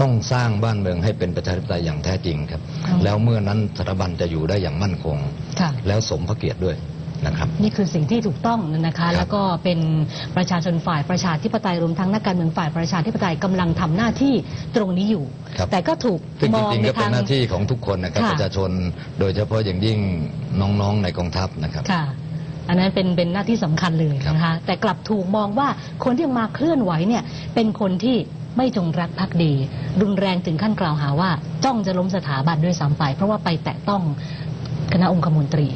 ต้องสร้างบ้านเมืองให้เป็นประชาธิปไตยอย่างแท้จริงครับอืมแล้วเมื่อนั้นสถาบันจะอยู่ได้อย่างมั่นคงค่ะแล้วสมพระเกียรติด้วยนะครับนี่คือสิ่งที่ถูกต้องนะครับคะ แล้วก็เป็นประชาชนฝ่ายประชาธิปไตยรวมทั้งนักการเมืองฝ่ายประชาธิปไตยกำลังทำหน้าที่ตรงนี้อยู่ครับแต่ก็ถูกซึ่งมจองริงๆในก็เป็ทานงหน้าที่ของทุกคนนะครับค่ะประชาชนโดยเฉพาะอย่างยิ่งน้องๆในกองทัพนะครับค่ะอันนั้นเป็นเป็นหน้าที่สำคัญเลยครับนะคะ แต่กลับถูกมองว่าคนที่มาเคลื่อนไหวเนี่ยเป็นคนที่ ไม่จงรักภักดี รุนแรงถึงขั้นกล่าวหาว่า จ้องจะล้มสถาบันด้วยซ้ำไป เพราะว่าไปแตะต้องคณะองคมนตรี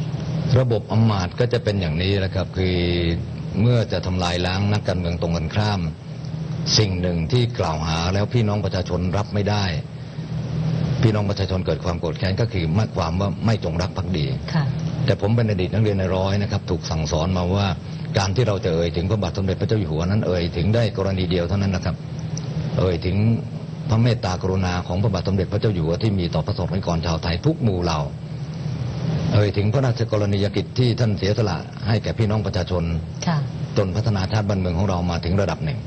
ระบบอำมาตย์ก็จะเป็นอย่างนี้แหละครับ คือเมื่อจะทำลายล้างนักการเมืองตรงกันข้าม สิ่งหนึ่งที่กล่าวหาแล้วพี่น้องประชาชนรับไม่ได้ พี่น้องประชาชนเกิดความโกรธแค้นก็คือหมายความว่าไม่จงรักภักดีค่ะแต่ผมเป็นอดีตนักเรียนในร้อยนะครับ ถูกสั่งสอนมาว่าการที่เราจะเอ่ยถึงพระบาทสมเด็จพระเจ้าอยู่หัวนั้นเอ่ยถึงได้กรณีเดียวเท่านั้นนะครับ เอ่ยถึงพระเมตตากรุณาของพระบาทสมเด็จพระเจ้าอยู่หัวที่มีต่อพระสงฆ์นิกรชาวไทยทุกหมู่เหล่า เอ่ยถึงพระราชกรณียกิจที่ท่านเสียสละให้แก่พี่น้องประชาชนค่ะจนพัฒนาชาติบ้านเมืองของเรามาถึงระดับหนึ่ง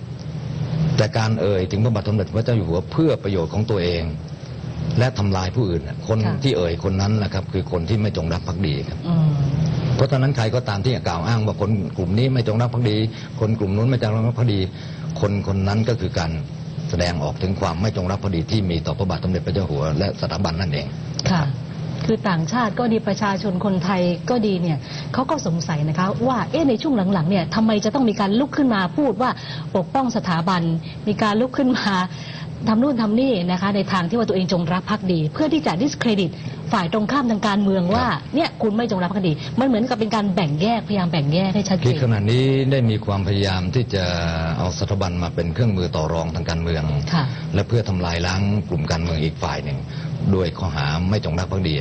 แต่การเอ่ยถึงพระบาทสมเด็จพระเจ้าอยู่หัวเพื่อประโยชน์ของตัวเอง และทำลายผู้อื่นน่ะคนค่ะที่เอ่ยคนนั้นนะครับ คือคนที่ไม่จงรักภักดีครับอืมเพราะฉะนั้นใครก็ตามที่กล่าวอ้างว่าคนกลุ่มนี้ไม่จงรักภักดี คนกลุ่มนู้นไม่จงรักภักดี คนคนนั้นก็คือการ แสดงออกถึงความไม่จงรักภักดีที่มีต่อพระบาทสมเด็จพระเจ้าหัวและสถาบันนั่นเองค่ะ คือต่างชาติก็ดีประชาชนคนไทยก็ดีเนี่ยเขาก็สงสัยนะคะ ว่าเอ๊ะในช่วงหลังๆเนี่ยทำไมจะต้องมีการลุกขึ้นมาพูดว่าปกป้องสถาบัน มีการลุกขึ้นมา ทำนู่นทำนี่นะคะในทางที่ว่าตัวเองจงรักภักดี เพื่อที่จะ discredit ฝ่ายตรงข้ามทางการเมืองว่าเนี่ยคุณไม่จงรักภักดี มันเหมือนกับเป็นการแบ่งแยกพยายามแบ่งแยกให้ชัดเจคือนขณะนี้ได้มีความพยายามที่จะเอาสถาบันมาเป็นเครื่องมือต่อรองทางการเมือง ค่ะ และเพื่อทำลายล้างกลุ่มการเมืองอีกฝ่ายหนึ่งด้วยข้อหาไม่จงรักภักดี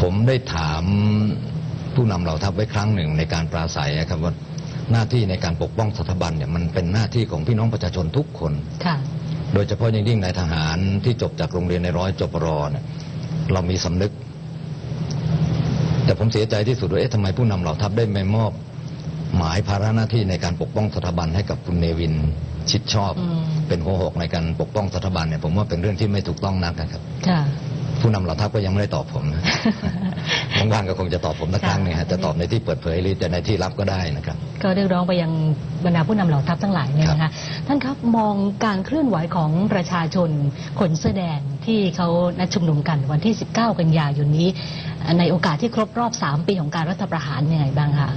ผมได้ถามผู้นำเหล่าทัพไว้ครั้งหนึ่งในการปราศัยนะครับว่าหน้าที่ในการปกป้องสถาบันเนี่ยมันเป็นหน้าที่ของพี่น้องประชาชนทุกคน ค่ะ โดยเฉพาะอย่างยิ่งในทหารที่จบจากโรงเรียนในร้อยจปรเนี่ยเรามีสำนึก แต่ผมเสียใจที่สุดว่าเอ๊ะทำไมผู้นำเหล่าทัพได้ไม่มอบ หมายภาระหน้าที่ในการปกป้องสถาบันให้กับคุณเนวินชิดชอบอืมเป็นหัวหอกในการปกป้องสถาบันเนี่ยผมว่าเป็นเรื่องที่ไม่ถูกต้องนักนะครับค่ะผู้นำเหล่าทัพก็ยังไม่ได้ตอบผมนะว่างๆก็คงจะตอบผมสักครั้งหนึงฮะจะตอบในที่เปิดเผยหรือจะในที่ลับก็ได้นะครับ ก็เรียกร้องไปยังบรรดาผู้นำเหล่าทัพทั้งหลายเนี่ยนะคะ ท่านครับมองการเคลื่อนไหวของประชาชนคนเสื้อแดงที่เขานัดชุมนุมกันวันที่ 19 กันยายนนี้ ในโอกาสที่ครบรอบ 3 ปีของการรัฐประหารยังไงบ้างคะ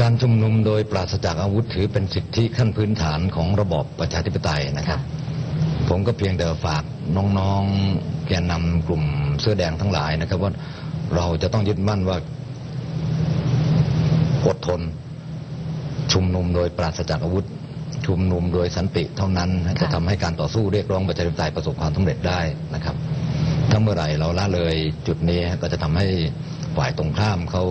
การชุมนุมโดยปราศจากอาวุธถือเป็นสิทธิขั้นพื้นฐานของระบอบประชาธิปไตยนะครับ ผมก็เพียงแต่ฝากน้องๆแกนนำกลุ่มเสื้อแดงทั้งหลายนะครับ ว่าเราจะต้องยึดมั่นว่าอดทน ชุมนุมโดยปราศจากอาวุธ ชุมนุมโดยสันติเท่านั้นค่ะจะทำให้การต่อสู้เรียกร้องประชาธิปไตยประสบความสำเร็จได้นะครับ ถ้าเมื่อไหร่เราละเลยจุดนี้ก็จะทำให้ฝ่ายตรงข้ามเขา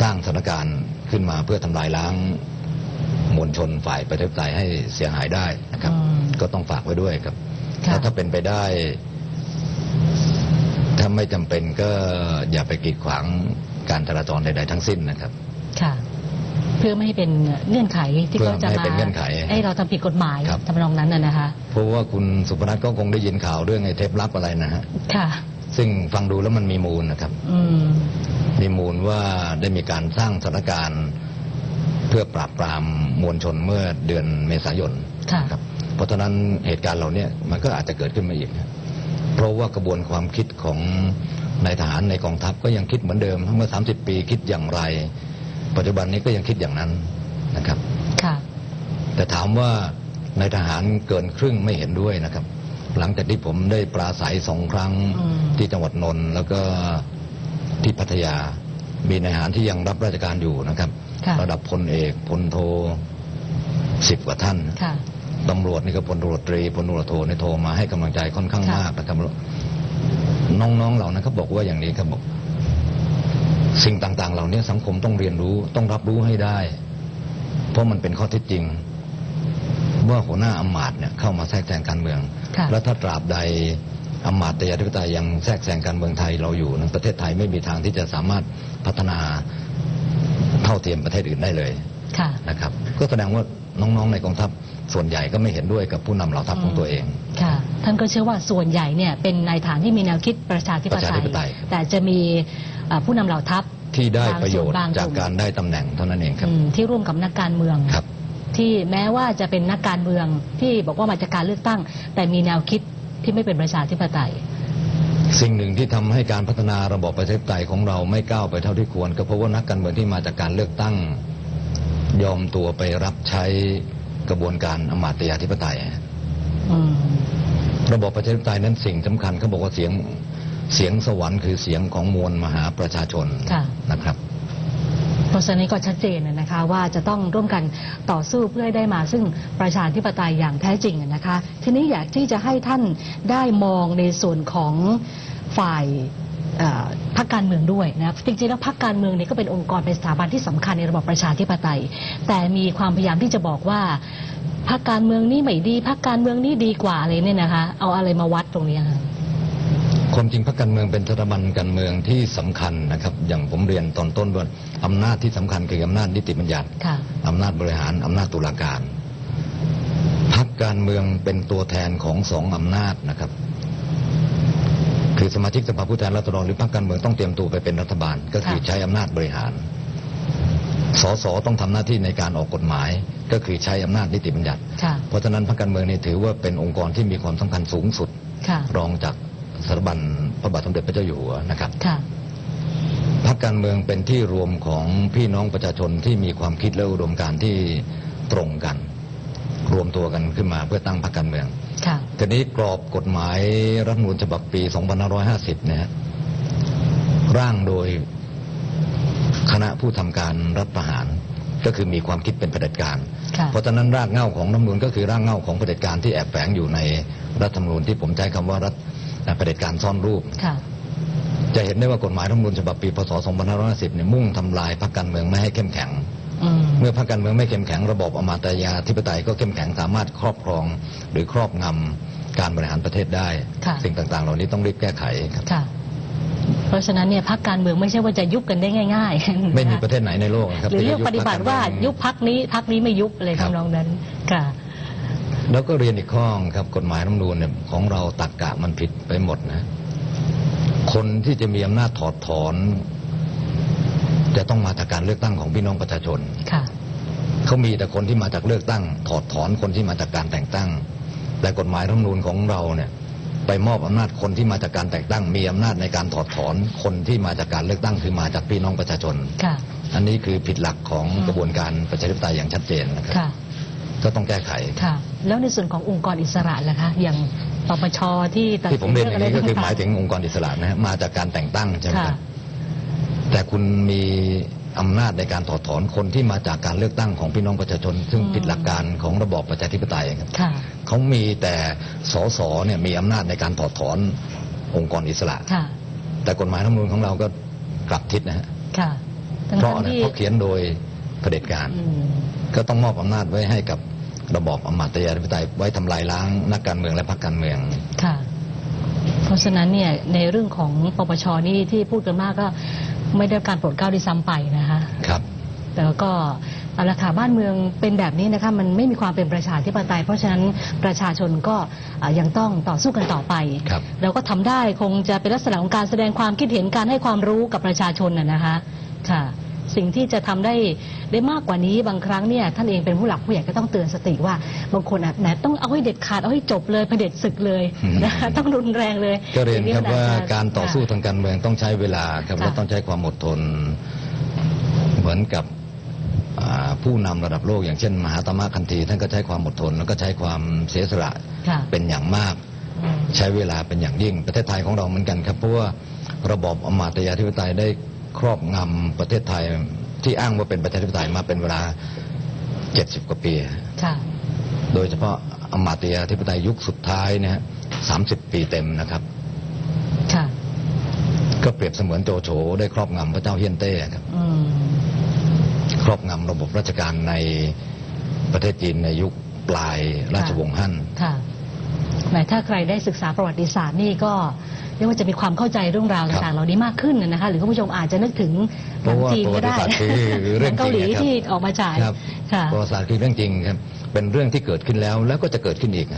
สร้างสถานการณ์ขึ้นมาเพื่อทำลายล้างมวลชนฝ่ายประชาธิปไตยให้เสียหายได้นะครับอืมก็ต้องฝากไว้ด้วยครับค่ะถ้าถ้าเป็นไปได้ ถ้าไม่จำเป็นก็อย่าไปกีดขวางการจราจรใดๆทั้งสิ้นนะครับ ค่ะ เพื่อไม่ให้เป็นเงื่อนไขที่เพื่อเขาจะไม่ให้มาเป็นเงื่อนไขให้เราทำผิดกฎหมายครับทำนองนั้นน่ะนะคะเพราะว่าคุณสุพนัทก็คงได้ยินข่าวเรื่องไอ้เทปลับอะไรนะฮะค่ะ ซึ่งฟังดูแล้วมันมีมูลนะครับอืมมีมูลว่าได้มีการสร้างสถานการณ์ เพื่อปราบปรามมวลชนเมื่อเดือนเมษายนค่ะครับ เพราะฉะนั้นเหตุการณ์เหล่านี้มันก็อาจจะเกิดขึ้นมาอีกนะเพราะว่ากระบวนความคิดของนายทหารในกองทัพก็ยังคิดเหมือนเดิมเมื่อ 30 ปีคิดอย่างไร ปัจจุบันนี้ก็ยังคิดอย่างนั้นนะครับค่ะแต่ถามว่านายทหารเกินครึ่งไม่เห็นด้วยนะครับ หลังจากที่ผมได้ปราศัยสองครั้งอืมที่จังหวัดนนท์แล้วก็ที่พัทยามีนายทหารที่ยังรับราชการอยู่นะครับค่ะระดับพลเอกพลโทสิบกว่าท่านค่ะตำรวจนี่ก็พลตำรวจตรีพลตำรวจโทนี่โทรมาให้กำลังใจค่อนข้างค่ะมากนะครับน้องๆเหล่านั้นเขาบอกว่าอย่างนี้ครับบอก สิ่งต่างๆ เหล่านี้สังคมต้องเรียนรู้ต้องรับรู้ให้ได้ เพราะมันเป็นข้อเท็จจริง ว่าหัวหน้าอำมาตย์เนี่ยเข้ามาแทรกแซงการเมืองค่ะแล้วถ้าตราบใดอำมาตย์ยธิปไตยยังแทรกแซงการเมืองไทยเราอยู่นั้นประเทศไทยไม่มีทางที่จะสามารถพัฒนาเท่าเทียมประเทศอื่นได้เลยค่ะนะครับ ก็แสดงว่าน้องๆในกองทัพ ส่วนใหญ่ก็ไม่เห็นด้วยกับผู้นำเหล่าทัพของตัวเอง ค่ะ ท่านก็เชื่อว่าส่วนใหญ่เนี่ยเป็นนายฐานที่มีแนวคิดประชาธิปประชาไตธิยปไตยแต่จะมีเอ่อผู้นำเหล่าทัพ ที่ได้ประโยชน์บางส่วนบางกลุ่มจากการได้ตำแหน่งเท่านั้นเองครับ อืมที่ร่วมกับนักการเมือง ครับ ที่แม้ว่าจะเป็นนักการเมืองที่บอกว่ามาจากการเลือกตั้ง แต่มีแนวคิดที่ไม่เป็นประชาธิปไตย สิ่งหนึ่งที่ทำให้การพัฒนาระบอบประชาธิปไตยของเราไม่ก้าวไปเท่าที่ควร ก็เพราะว่านักการเมืองที่มาจากการเลือกตั้ง ยอมตัวไปรับใช้ กระบวนการอำมาตยาธิปไตยอืมระบอบประชาธิปไตยนั้นสิ่งสำคัญเขาบอกว่าเสียงเสียงสวรรค์คือเสียงของมวลมหาประชาชนค่ะนะครับเพราะฉะนั้นก็ชัดเจนนะคะว่าจะต้องร่วมกันต่อสู้เพื่อให้ได้มา ซึ่งประชาธิปไตยอย่างแท้จริงนะคะ ทีนี้อยากที่จะให้ท่านได้มองในส่วนของฝ่ายเอ่อ พรรคการเมืองด้วยนะจริงๆแล้วพรรคการเมืองเนี่ยก็เป็นองค์กรเป็นสถาบันที่สำคัญในระบอบประชาธิปไตย แต่มีความพยายามที่จะบอกว่าพรรคการเมืองนี้ไม่ดีพรรคการเมืองนี้ดีกว่าอะไรเนี่ยนะคะ เอาอะไรมาวัดตรงนี้คะความจริงพรรคการเมืองเป็นสถาบันการเมืองที่สำคัญนะครับ อย่างผมเรียนตอนต้นว่าอำนาจที่สำคัญคืออำนาจนิติบัญญัติค่ะอำนาจบริหารอำนาจตุลาการพรรคการเมืองเป็นตัวแทนของสองอำนาจนะครับ คือสมาชิกสภาผู้แทนราษฎรหรือพรรคการเมืองต้องเตรียมตัวไปเป็นรัฐบาล ก็คือค่ะใช้อำนาจบริหาร สสต้องทำหน้าที่ในการออกกฎหมาย ก็คือใช้อำนาจนิติบัญญัติค่ะเพราะฉะนั้นพรรคการเมืองนี่ถือว่าเป็นองค์กรที่มีความสำคัญสูงสุดค่ะรองจากสถาบันพระบาทสมเด็จพระเจ้าอยู่หัวนะครับค่ะพรรคการเมืองเป็นที่รวมของพี่น้องประชาชนที่มีความคิดและอุดมการณ์ที่ตรงกัน รวมตัวกันขึ้นมาเพื่อตั้งพรรคการเมืองค่ะ ทีนี้กรอบกฎหมายรัฐธรรมนูญฉบับปี 2550 เนี่ยร่างโดยคณะผู้ทำการรัฐประหาร ก็คือมีความคิดเป็นเผด็จการค่ะเพราะฉะนั้นรากเหง้าของรัฐธรรมนูญก็คือรากเหง้าของเผด็จการที่แอบแฝงอยู่ในรัฐธรรมนูญที่ผมใช้คำว่ารัฐเผด็จการซ่อนรูปค่ะจะเห็นได้ว่ากฎหมายรัฐธรรมนูญฉบับปีพศ 2550 เนี่ยมุ่งทำลายพรรคการเมืองไม่ให้เข้มแข็งอืม เมื่อพรรคการเมืองไม่เข้มแข็งระบอบอมาตยาธิปไตยก็เข้มแข็งสามารถครอบครองหรือครอบงำการบริหารประเทศได้ค่ะสิ่งต่างๆ เหล่านี้ต้องรีบแก้ไขครับค่ะเพราะฉะนั้นเนี่ยพักการเมืองไม่ใช่ว่าจะยุบกันได้ง่ายๆ ไม่มีนคประเทศไหนในโลกนะครับหรือที่เรื่จะองปฏิบัติพรรคว่าการเมืองยุบพักนี้พักนี้ไม่ยุบเลยครับทำนองนั้นค่ะแล้วก็เรียนอีกข้อครับกฎหมายรัฐธรรมนูญเนี่ยของเราตักกะมันผิดไปหมดนะ คนที่จะมีอำนาจถอดถอน จะต้องมาจากการเลือกตั้งของพี่น้องประชาชนค่ะเขามีแต่คนที่มาจากเลือกตั้ง ถอดถอนคนที่มาจากการแต่งตั้ง แต่กฎหมายรัฐธรรมนูญของเราเนี่ย ไปมอบอำนาจคนที่มาจากการแต่งตั้ง มีอำนาจในการถอดถอนคนที่มาจากการเลือกตั้งคือมาจากพี่น้องประชาชนค่ะอันนี้คือผิดหลักของอืมกระบวนการประชาธิปไตยอย่างชัดเจนนะครับค่ะก็ต้องแก้ไขค่ะ แล้วในส่วนขององค์กรอิสระล่ะคะ อย่างปปชที่ตัดที่ผมเรียนอย่างนี้ก็คือต่หมายถึงองค์กรอิสระนะฮะมาจากการแต่งตั้งใช่ไหมคค่ะรับ แต่คุณมีอำนาจในการถอดถอนคนที่มาจากการเลือกตั้งของพี่น้องประชาชน ซึ่งอืมผิดหลักการของระบอบประชาธิปไตยครับค่ะเขามีแต่สสเนี่ยมีอำนาจในการถอดถอนองค์กรอิสระค่ะแต่กฎหมายรัฐธรรมนูญของเราก็กลับทิศนะฮะค่ะทั้งเพราะๆอะไรที่เพราะเขียนโดยเผด็จการอืมก็ต้องมอบอำนาจไว้ให้กับระบอบอำมาตยาธิปไตยไว้ทำลายล้างนักการเมืองและพรรคการเมืองค่ะ เพราะฉะนั้นเนี่ยในเรื่องของปปชนี่ที่พูดกันมากก็ ไม่ได้รับการโปรดเกล้าด้วยซ้ำไปนะคะครับ แต่ก็เอาละค่ะบ้านเมืองเป็นแบบนี้นะคะมันไม่มีความเป็นประชาธิปไตย เพราะฉะนั้นประชาชนก็อ่ายังต้องต่อสู้กันต่อไป ครับ เราก็ทำได้คงจะเป็นลักษณะของการแสดงความคิดเห็นการให้ความรู้กับประชาชนน่ะนะคะ ค่ะ สิ่งที่จะทำได้ได้มากกว่านี้บางครั้งเนี่ยท่านเองเป็นผู้หลักผู้ใหญ่ก็ต้องเตือนสติว่า บางคนอะแหมต้องเอาให้เด็ดขาดเอาให้จบเลยเผด็จศึกเลยอืมนะคะต้องรุนแรงเลยก็เรียนครับองว่ามัอจจะการต่อสู้ค่ะทางการเมืองต้องใช้เวลาครับค่ะและต้องใช้ความอดทน เหมือนกับอ่าผู้นำระดับโลกอย่างเช่น มหาตมะคันธีท่านก็ใช้ความอดทนแล้วก็ใช้ความเสียสละค่ะเป็นอย่างมากอืมใช้เวลาเป็นอย่างยิ่ง ประเทศไทยของเราเหมือนกันครับเพราะว่าระบอบอำมาตยาธิปไตยได้ ครอบงำประเทศไทยที่อ้างว่าเป็นประชาธิปไตยมาเป็นเวลา 70 กว่าปีค่ะโดยเฉพาะอำมาตยาธิปไตยยุคสุดท้ายเนี่ยสามสิบปีเต็มนะครับค่ะก็เปรียบเสมือนโจโฉได้ครอบงำพระเจ้าเฮียนเต้ครับอืมครอบงำระบบราชการในประเทศจีนในยุคปลายราชวงศ์ฮั่นค่ะ แหมถ้าใครได้ศึกษาประวัติศาสตร์นี่ก็เรียกว่าจะมีความเข้าใจเรื่องราวครับต่างๆเหล่านี้มากขึ้นนะคะ หรือคุณผู้ชมอาจจะนึกถึงหนังจีนก็ได้เพราะว่าประวัติศาสตร์คือหเรื่นัองงเกาหลีจริงนะครับที่ออกมาฉายครับค่ะประวัติศาสตร์คือเรื่องจริงครับเป็นเรื่องที่เกิดขึ้นแล้วแล้วก็จะเกิดขึ้นอีก